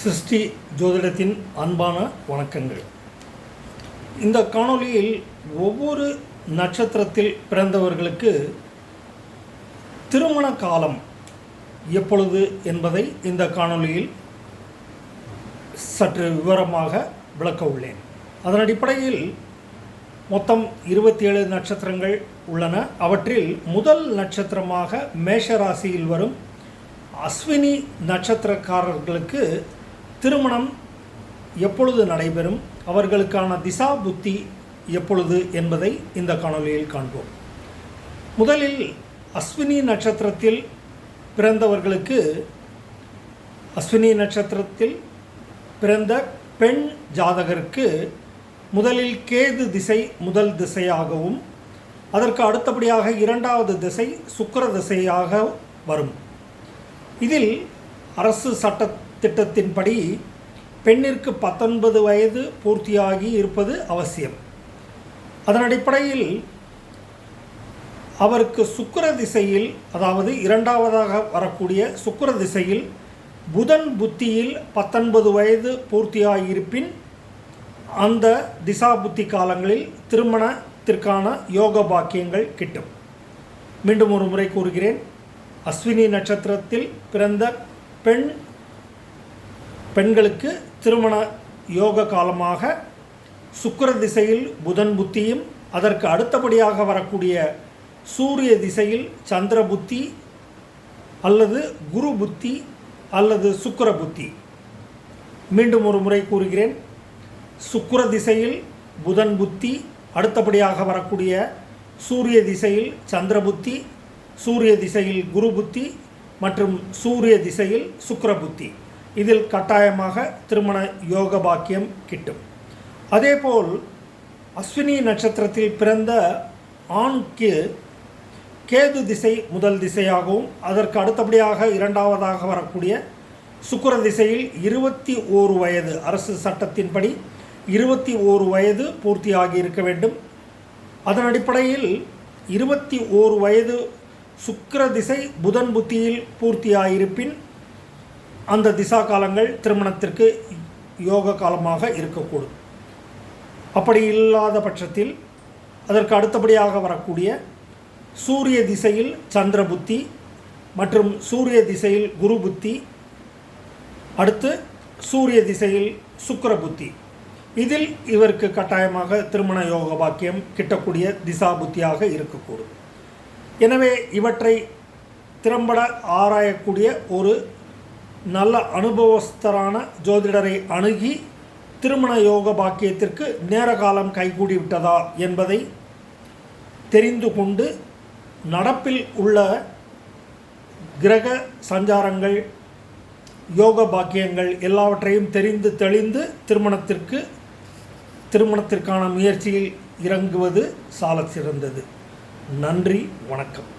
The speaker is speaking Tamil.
சிருஷ்டி ஜோதிடத்தின் அன்பான வணக்கங்கள். இந்த காணொளியில் ஒவ்வொரு நட்சத்திரத்தில் பிறந்தவர்களுக்கு திருமண காலம் எப்பொழுது என்பதை இந்த காணொளியில் சற்று விவரமாக விளக்க உள்ளேன். அதன் அடிப்படையில் மொத்தம் இருபத்தி ஏழு நட்சத்திரங்கள் உள்ளன. அவற்றில் முதல் நட்சத்திரமாக மேஷ ராசியில் வரும் அஸ்வினி நட்சத்திரக்காரர்களுக்கு திருமணம் எப்பொழுது நடைபெறும்? அவர்களுக்கான திசா புத்தி எப்பொழுது என்பதை இந்த காணொலியில் காண்போம். முதலில் அஸ்வினி நட்சத்திரத்தில் பிறந்தவர்களுக்கு அஸ்வினி நட்சத்திரத்தில் பிறந்த பெண் ஜாதகருக்கு முதலில் கேது திசை முதல் திசையாகவும் அதற்கு அடுத்தபடியாக இரண்டாவது திசை சுக்கிர திசையாக வரும். இதில் அரசு சட்ட திட்டத்தின்படி பெண்ணிற்கு பத்தொன்பது வயது பூர்த்தியாகி இருப்பது அவசியம். அதன் அடிப்படையில் அவருக்கு சுக்கிர திசையில் அதாவது இரண்டாவதாக வரக்கூடிய சுக்கர திசையில் புதன் புத்தியில் பத்தொன்பது வயது பூர்த்தியாகியிருப்பின் அந்த திசா புத்தி காலங்களில் திருமணத்திற்கான யோக பாக்கியங்கள் கிட்டும். மீண்டும் ஒரு முறை கூறுகிறேன். அஸ்வினி நட்சத்திரத்தில் பிறந்த பெண் பெண்களுக்கு திருமண யோக காலமாக சுக்கிர திசையில் புதன் புத்தியும் அதற்கு அடுத்தபடியாக வரக்கூடிய சூரிய திசையில் சந்திர புத்தி அல்லது குரு புத்தி அல்லது சுக்கிர புத்தி. மீண்டும் ஒரு முறை கூறுகிறேன். சுக்கர திசையில் புதன் புத்தி அடுத்தபடியாக வரக்கூடிய சூரிய திசையில் சந்திர புத்தி சூரிய திசையில் குரு புத்தி மற்றும் சூரிய திசையில் சுக்கர புத்தி. இதில் கட்டாயமாக திருமண யோக பாக்கியம் கிட்டும். அதேபோல் அஸ்வினி நட்சத்திரத்தில் பிறந்த ஆணுக்கு கேது திசை முதல் திசையாகவும் அதற்கு அடுத்தபடியாக இரண்டாவதாக வரக்கூடிய சுக்கர திசையில் இருபத்தி ஓரு வயது அரசு சட்டத்தின்படி இருபத்தி ஓரு வயது பூர்த்தியாகி இருக்க வேண்டும். அதன் அடிப்படையில் இருபத்தி ஓரு வயது சுக்கர திசை புதன் புத்தியில் பூர்த்தியாயிருப்பின் அந்த திசா காலங்கள் திருமணத்திற்கு யோக காலமாக இருக்கக்கூடும். அப்படி இல்லாத பட்சத்தில் அதற்கு அடுத்தபடியாக வரக்கூடிய சூரிய திசையில் சந்திர புத்தி மற்றும் சூரிய திசையில் குரு புத்தி அடுத்து சூரிய திசையில் சுக்கிர புத்தி. இதில் இவருக்கு கட்டாயமாக திருமண யோக பாக்கியம் கிட்டக்கூடிய திசா புத்தியாக இருக்கக்கூடும். எனவே இவற்றை திறம்பட ஆராயக்கூடிய ஒரு நல்ல அனுபவஸ்தரான ஜோதிடரை அணுகி திருமண யோக பாக்கியத்திற்கு நேர காலம் கைகூடி விட்டதா என்பதை தெரிந்து கொண்டு நடப்பில் உள்ள கிரக சஞ்சாரங்கள் யோக பாக்கியங்கள் எல்லாவற்றையும் தெரிந்து தெளிந்து திருமணத்திற்கு திருமணத்திற்கான முயற்சியில் இறங்குவது சால சிறந்தது நன்றி வணக்கம்.